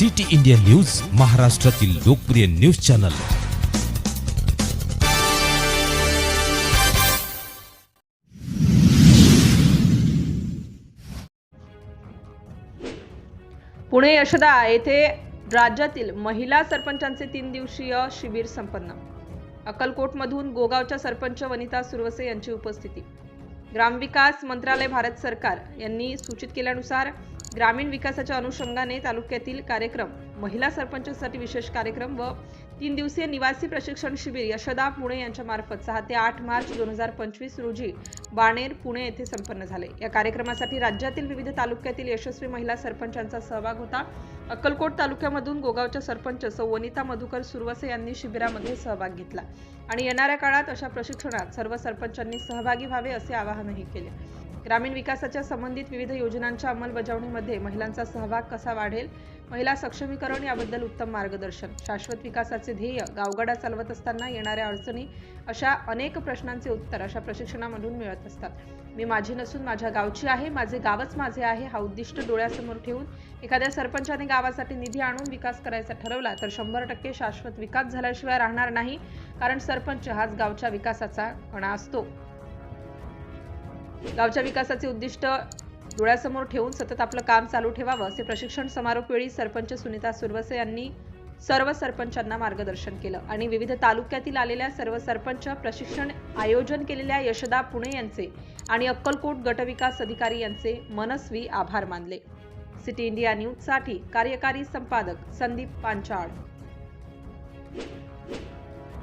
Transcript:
City India news महाराष्ट्रातील लोकप्रिय news channel. Pune Yashada येथे राज्यातील महिला सरपंचांचे तीन दिवसीय शिबिर संपन्न. अक्कलकोटमधून गोगावच्या सरपंच वनिता सुरवसे यांची उपस्थिती. ग्रामविकास मंत्रालय भारत सरकार यांनी सूचित केल्यानुसार ग्रामीण विकासाच्या अनुषंगाने तालुक्यातील कार्यक्रम महिला सरपंचांसाठी विशेष कार्यक्रम व तीन दिवसीय निवासी प्रशिक्षण शिबिर यशदा पुणे यांच्या मार्फत सहा ते आठ मार्च दोन हजार पंचवीस रोजी बाणेर पुणे येथे संपन्न झाले. या कार्यक्रमासाठी राज्यातील विविध तालुक्यातील यशस्वी महिला सरपंचांचा सहभाग होता. अक्कलकोट तालुक्यामधून गोगावच्या सरपंच सौ वनिता मधुकर सुरवसे यांनी शिबिरामध्ये सहभाग घेतला. आणि येणाऱ्या काळात अशा प्रशिक्षणात सर्व सरपंचांनी सहभागी व्हावे असे आवाहनही केले. ग्रामीण विकासाच्या संबंधित विविध योजनांच्या अंमलबजावणीमध्ये महिलांचा सहभाग कसा वाढेल? महिला सक्षमीकरण याबद्दल उत्तम मार्गदर्शन. शाश्वत विकासाचे ध्येय गावगाडा चालवत असताना येणाऱ्या अडचणी अशा अनेक प्रश्नांचे उत्तर अशा प्रशिक्षणामधून मिळत असतात. मी माझी नसून माझ्या गावची आहे माझे गावच माझे आहे हा उद्दिष्ट डोळ्यासमोर ठेवून एखाद्या सरपंचाने गावासाठी निधी आणून विकास करायचा ठरवला तर शंभर टक्के शाश्वत विकास झाल्याशिवाय राहणार नाही कारण सरपंच हाच गावच्या विकासाचा कणा असतो. गावच्या विकासाचे उद्दिष्ट डोळ्यासमोर ठेवून सतत आपलं काम चालू ठेवावं असे प्रशिक्षण समारोप वेळी सरपंच सुनीता सुरवसे यांनी सर्व सरपंचांना मार्गदर्शन केलं. आणि विविध तालुक्यातील आलेल्या सर्व सरपंच प्रशिक्षण आयोजन केलेल्या यशदा पुणे यांचे आणि अक्कलकोट गटविकास अधिकारी यांचे मनस्वी आभार मानले. सिटी इंडिया न्यूजसाठी कार्यकारी संपादक संदीप पांचाळ.